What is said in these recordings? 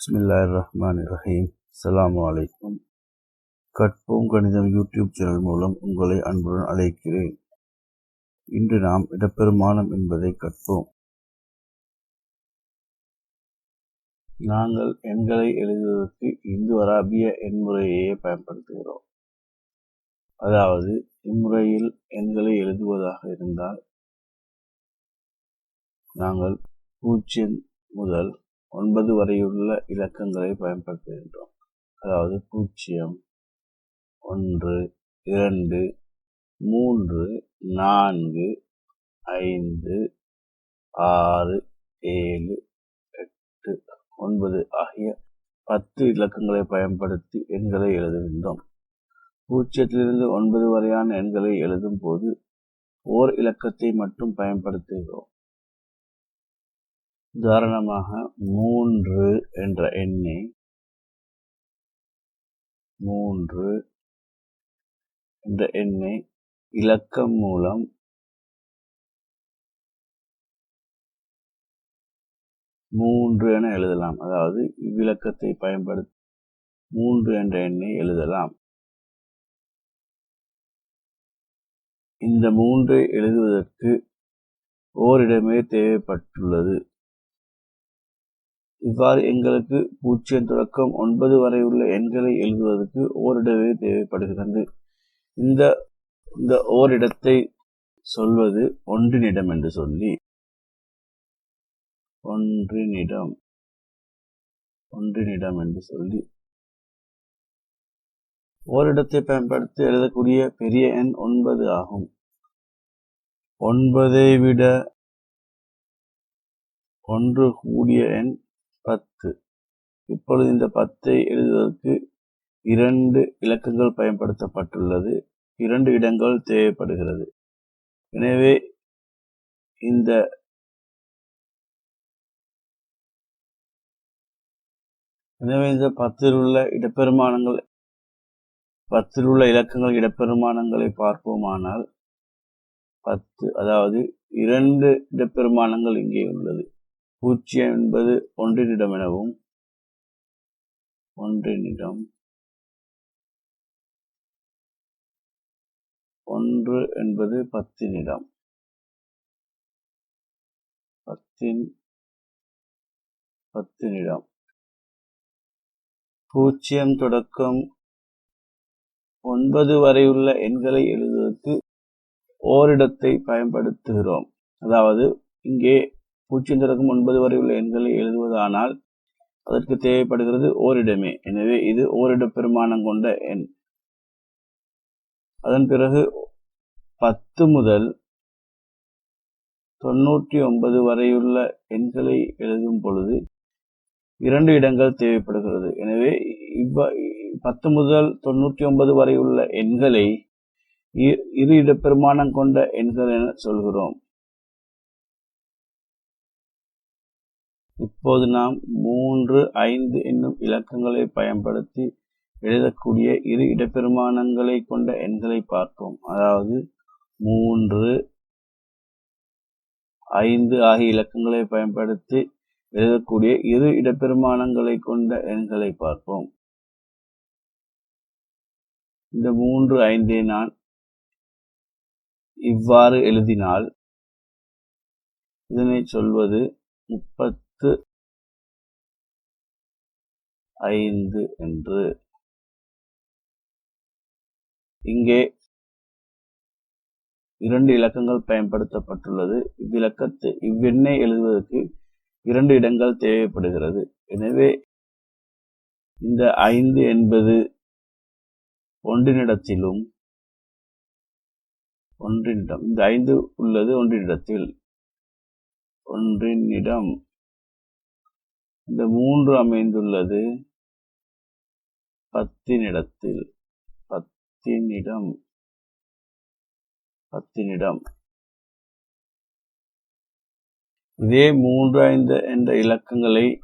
பிஸ்மில்லாஹிர் ரஹ்மான் ரஹீம் அலாம் அலைக்கும் கற்போம் கணிதம் யூடியூப் சேனல் மூலம் உங்களை அன்புடன் அழைக்கிறேன். இன்று நாம் இடப்பெருமானம் என்பதை கற்போம். நாங்கள் எண்களை எழுதுவதற்கு இந்து அராபிய எண்முறையையே பயன்படுத்துகிறோம். அதாவது இம்முறையில் எண்களை எழுதுவதாக இருந்தால் நாங்கள் பூஜ்ஜியம் முதல் ஒன்பது வரையுள்ள இலக்கங்களை பயன்படுத்துகின்றோம். அதாவது பூஜ்ஜியம் ஒன்று இரண்டு மூன்று நான்கு ஐந்து ஆறு ஏழு எட்டு ஒன்பது ஆகிய பத்து இலக்கங்களை பயன்படுத்தி எண்களை எழுதுகின்றோம். பூஜ்ஜியத்திலிருந்து ஒன்பது வரையான எண்களை எழுதும் போது ஓர் இலக்கத்தை மட்டும் பயன்படுத்துகிறோம். உதாரணமாக மூன்று என்ற எண்ணை மூன்று என்ற எண்ணை இலக்கம் மூலம் மூன்று என எழுதலாம். அதாவது இவ்விலக்கத்தை பயன்படுத்தி மூன்று என்ற எண்ணை எழுதலாம். இந்த மூன்றை எழுதுவதற்கு ஓரிடமே தேவைப்பட்டுள்ளது. இவ்வாறு எங்களுக்கு பூஜ்ஜியம் தொடக்கம் ஒன்பது வரை உள்ள எண்களை எழுதுவதற்கு ஓரிடவே தேவைப்படுகிறது. இந்த இந்த ஓரிடத்தை சொல்வது ஒன்றினிடம் என்று சொல்லி ஒன்றினிடம் ஒன்றினிடம் என்று சொல்லி ஓரிடத்தை பயன்படுத்தி எழுதக்கூடிய பெரிய எண் ஒன்பது ஆகும். ஒன்பதை விட ஒன்று கூடிய எண் பத்து. இப்பொழுது இந்த பத்தை எழுதுவதற்கு இரண்டு இலக்கங்கள் பயன்படுத்தப்பட்டுள்ளது. இரண்டு இடங்கள் தேவைப்படுகிறது. எனவே இந்த எனவே இந்த பத்தில் உள்ள இடப்பெருமானங்கள் பத்தில் உள்ள இலக்கங்கள் இடப்பெருமானங்களை பார்ப்போமானால் பத்து அதாவது இரண்டு இடப்பெருமானங்கள் இங்கே உள்ளது. பூஜ்ஜியம் என்பது ஒன்றினிடம் எனவும் ஒன்றினிடம் ஒன்று என்பது பத்தினிடம். பத்தின் பத்தினிடம். பூஜ்ஜியம் தொடக்கம் ஒன்பது வரையுள்ள எண்களை எழுதுவதற்கு ஓரிடத்தை பயன்படுத்துகிறோம். அதாவது இங்கே பூஜ்ஜியம் தொடக்கம் ஒன்பது வரை உள்ள எண்களை எழுதுவதானால் அதற்கு தேவைப்படுகிறது ஓரிடமே. எனவே இது ஓரிட பெருமானம் கொண்ட எண். அதன் பிறகு பத்து முதல் தொண்ணூற்றி ஒன்பது வரையுள்ள எண்களை எழுதும் பொழுது இரண்டு இடங்கள் தேவைப்படுகிறது. எனவே இவ்வ பத்து முதல் தொண்ணூற்றி ஒன்பது வரை உள்ள எண்களை இரு இடப்பெருமானம் கொண்ட எண்கள் என சொல்கிறோம். இப்போது நாம் மூன்று ஐந்து என்னும் இலக்கங்களை பயன்படுத்தி எழுதக்கூடிய இரு இடப்பெருமானங்களை கொண்ட எண்களை பார்ப்போம். அதாவது மூன்று ஐந்து ஆகிய இலக்கங்களை பயன்படுத்தி எழுதக்கூடிய இரு இடப்பெருமானங்களை கொண்ட எண்களை பார்ப்போம். இந்த மூன்று ஐந்தை நான் இவ்வாறு எழுதினால் இதனை சொல்வது பத்து ஐந்து என்று. இங்கே இரண்டு இலக்கங்கள் பயன்படுத்தப்பட்டுள்ளது. இவ்விலக்கத்தை இவ்வெண்ணை எழுதுவதற்கு இரண்டு இடங்கள் தேவைப்படுகிறது. எனவே இந்த ஐந்து என்பது ஒன்றினிடத்திலும் ஒன்றினிடம் இந்த ஐந்து உள்ளது ஒன்றினிடத்தில். ஒன்றினிடம் இந்த மூன்று அமைந்துள்ளது. பத்தினிடத்தில் பத்தினிடம். பத்தினிடம். இதே மூன்று ஐந்து என்ற இலக்கங்களை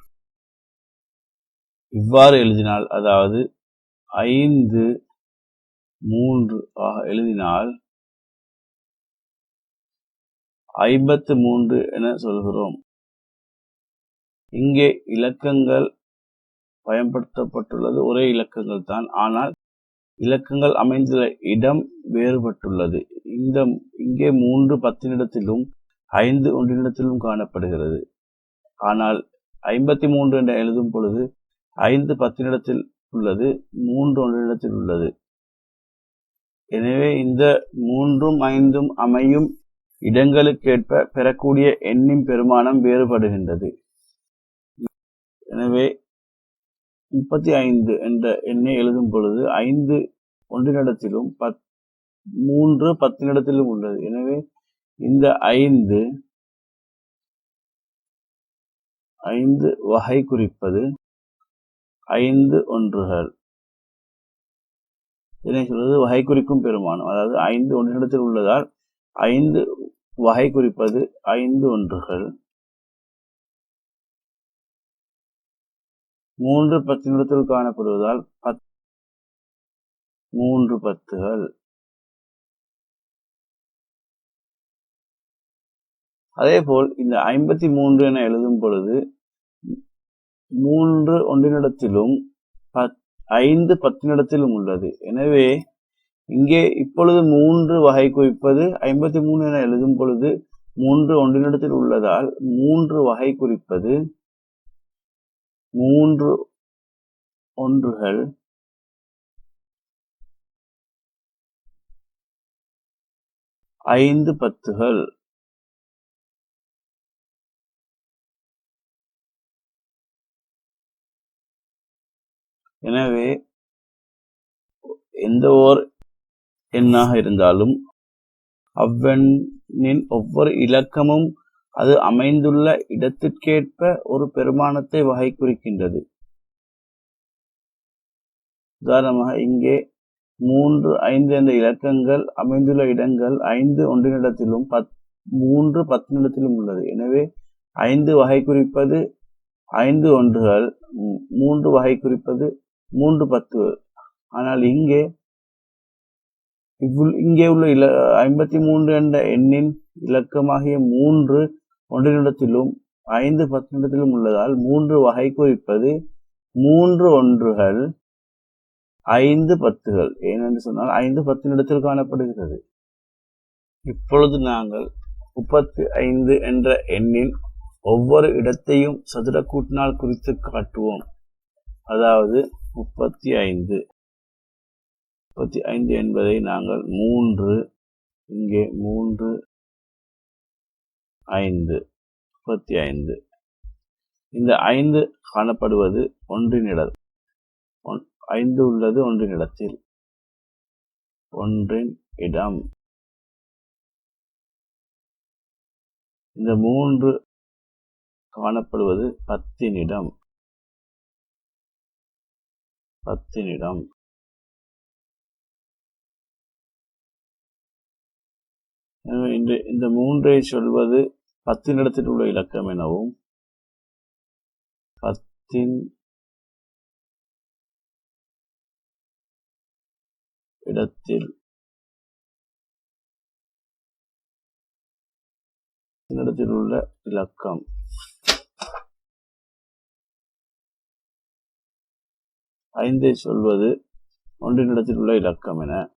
இவ்வாறு எழுதினால் அதாவது ஐந்து மூன்று ஆக எழுதினால் ஐம்பத்து மூன்று என சொல்கிறோம். இங்கே இலக்கங்கள் பயன்படுத்தப்பட்டுள்ளது. ஒரே இலக்கங்கள் தான். ஆனால் இலக்கங்கள் அமைந்துள்ள இடம் வேறுபட்டுள்ளது. இந்த இங்கே மூன்று பத்தினிடத்திலும் ஐந்து ஒன்றினிடத்திலும் காணப்படுகிறது. ஆனால் ஐம்பத்தி மூன்று என எழுதும் பொழுது ஐந்து பத்தினிடத்தில் உள்ளது மூன்று ஒன்றினிடத்தில் உள்ளது. எனவே இந்த மூன்றும் ஐந்தும் அமையும் இடங்களுக்கேற்ப பெறக்கூடிய எண்ணின் பெருமானம் வேறுபடுகின்றது. எனவே முப்பத்தி ஐந்து என்ற எண்ணை எழுதும் பொழுது ஐந்து ஒன்றினிடத்திலும் பத் மூன்று பத்தினிடத்திலும் உள்ளது. எனவே இந்த ஐந்து ஐந்து வகை குறிப்பது ஐந்து ஒன்றுகள். இதனை சொல்வது வகை குறிக்கும் பெருமானம். அதாவது ஐந்து ஒன்றினிடத்தில் உள்ளதால் ஐந்து வகை குறிப்பது ஐந்து ஒன்றுகள். மூன்று பத்தினிடத்தில் காணப்படுவதால் பத் மூன்று பத்துகள். அதேபோல் இந்த ஐம்பத்தி மூன்று என எழுதும் பொழுது மூன்று ஒன்றினிடத்திலும் பத் ஐந்து பத்தினிடத்திலும் உள்ளது. எனவே இங்கே இப்பொழுது மூன்று வகை குறிப்பது ஐம்பத்தி மூணு என எழுதும் பொழுது மூன்று ஒன்றினிடத்தில் உள்ளதால் மூன்று வகை குறிப்பது மூன்று ஒன்றுகள். ஐந்து பத்துகள். எனவே எந்த ஓர் எண்ணாக இருந்தாலும் அவ்வெண்ணின் ஒவ்வொரு இலக்கமும் அது அமைந்துள்ள இடத்திற்கேற்ப ஒரு பெருமானத்தை வகை குறிக்கின்றது. உதாரணமாக இங்கே மூன்று ஐந்து என்ற இலக்கங்கள் அமைந்துள்ள இடங்கள் ஐந்து ஒன்றினிடத்திலும் பத் மூன்று பத்தினிடத்திலும் உள்ளது. எனவே ஐந்து வகை குறிப்பது ஐந்து ஒன்றுகள் மூன்று வகை குறிப்பது மூன்று பத்து ஆனால் இங்கே இவ்வு இங்கே உள்ள இல ஐம்பத்தி மூன்று என்ற எண்ணின் இலக்கமாகிய மூன்று ஒன்றினிடத்திலும் ஐந்து பத்தினிடத்திலும் உள்ளதால் மூன்று வகை குறிப்பது. மூன்று ஒன்றுகள் ஐந்து பத்துகள். ஏனென்று சொன்னால் ஐந்து பத்தினிடத்தில் காணப்படுகிறது. இப்பொழுது நாங்கள் முப்பத்தி ஐந்து என்ற எண்ணின் ஒவ்வொரு இடத்தையும் சதுர கூட்டினால் குறித்து காட்டுவோம். அதாவது முப்பத்தி ஐந்து. முப்பத்தி ஐந்து என்பதை நாங்கள் மூன்று இங்கே மூன்று ஐந்து முப்பத்தி ஐந்து இந்த ஐந்து காணப்படுவது ஒன்றினிட ஐந்து உள்ளது ஒன்றின் இடத்தில். ஒன்றின் இடம். இந்த மூன்று காணப்படுவது பத்தினிடம் பத்தினிடம் இந்த இந்த மூன்றை சொல்வது பத்தினிடத்தில் உள்ள இலக்கம் எனவும் பத்தின் இடத்தில் இடத்தில் உள்ள இலக்கம். ஐந்தை சொல்வது ஒன்றின் இடத்தில் உள்ள இலக்கம் என.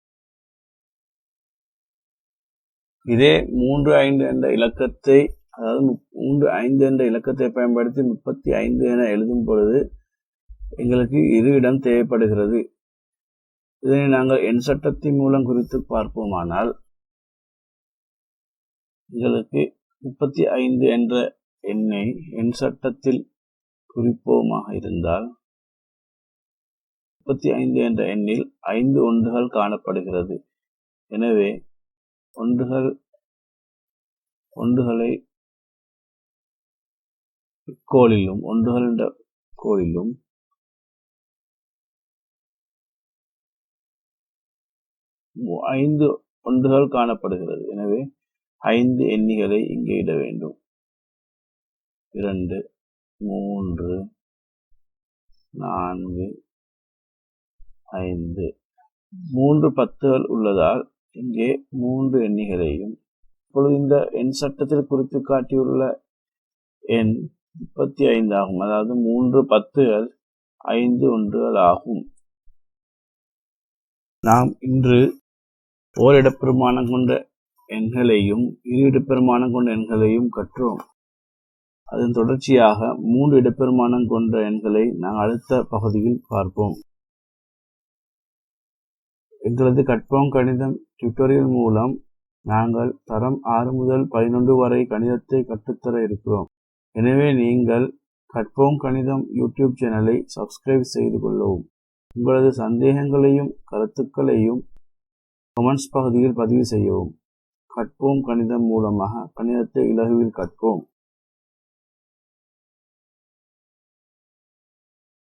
இதே மூன்று ஐந்து என்ற இலக்கத்தை அதாவது மூன்று ஐந்து என்ற இலக்கத்தை பயன்படுத்தி முப்பத்தி ஐந்து என எழுதும் பொழுது எங்களுக்கு இரு இடம் தேவைப்படுகிறது. இதனை நாங்கள் எண் சட்டத்தின் மூலம் குறித்து பார்ப்போமானால் எங்களுக்கு முப்பத்தி ஐந்து என்ற எண்ணை எண் சட்டத்தில் குறிப்போமாக இருந்தால் முப்பத்தி ஐந்து என்ற எண்ணில் ஐந்து ஒன்றுகள் காணப்படுகிறது. எனவே ஒன்றுகள் ஒன்றுகளை கோளிலும் ஒன்றுகள் என்ற கோளிலும் ஐந்து ஒன்றுகள் காணப்படுகிறது. எனவே ஐந்து எண்ணிகளை இங்கே இட வேண்டும். இரண்டு மூன்று நான்கு ஐந்து. மூன்று பத்துகள் உள்ளதால் இங்கே மூன்று எண்ணிகளையும். இப்பொழுது இந்த எண் சட்டத்தில் குறித்து காட்டியுள்ள எண் முப்பத்தி ஐந்து ஆகும். அதாவது மூன்று பத்துகள் ஐந்து ஒன்றுகள் ஆகும். நாம் இன்று ஓரிடப்பெருமானம் கொண்ட எண்களையும் இரு இடப்பெருமானம் கொண்ட எண்களையும் கற்றோம். அதன் தொடர்ச்சியாக மூன்று இடப்பெருமானம் கொண்ட எண்களை நாம் அடுத்த பகுதியில் பார்ப்போம். எங்களது கற்போம் கணிதம் டியூட்டோரியல் மூலம் நாங்கள் தரம் ஆறு முதல் பதினொன்று வரை கணிதத்தை கற்றுத்தர இருக்கிறோம். எனவே நீங்கள் கற்போம் கணிதம் யூடியூப் சேனலை சப்ஸ்கிரைப் செய்து கொள்ளவும். உங்களது சந்தேகங்களையும் கருத்துக்களையும் கமெண்ட்ஸ் பகுதியில் பதிவு செய்யவும். கற்போம் கணிதம் மூலமாக கணிதத்தை இலகுவில் கற்போம்.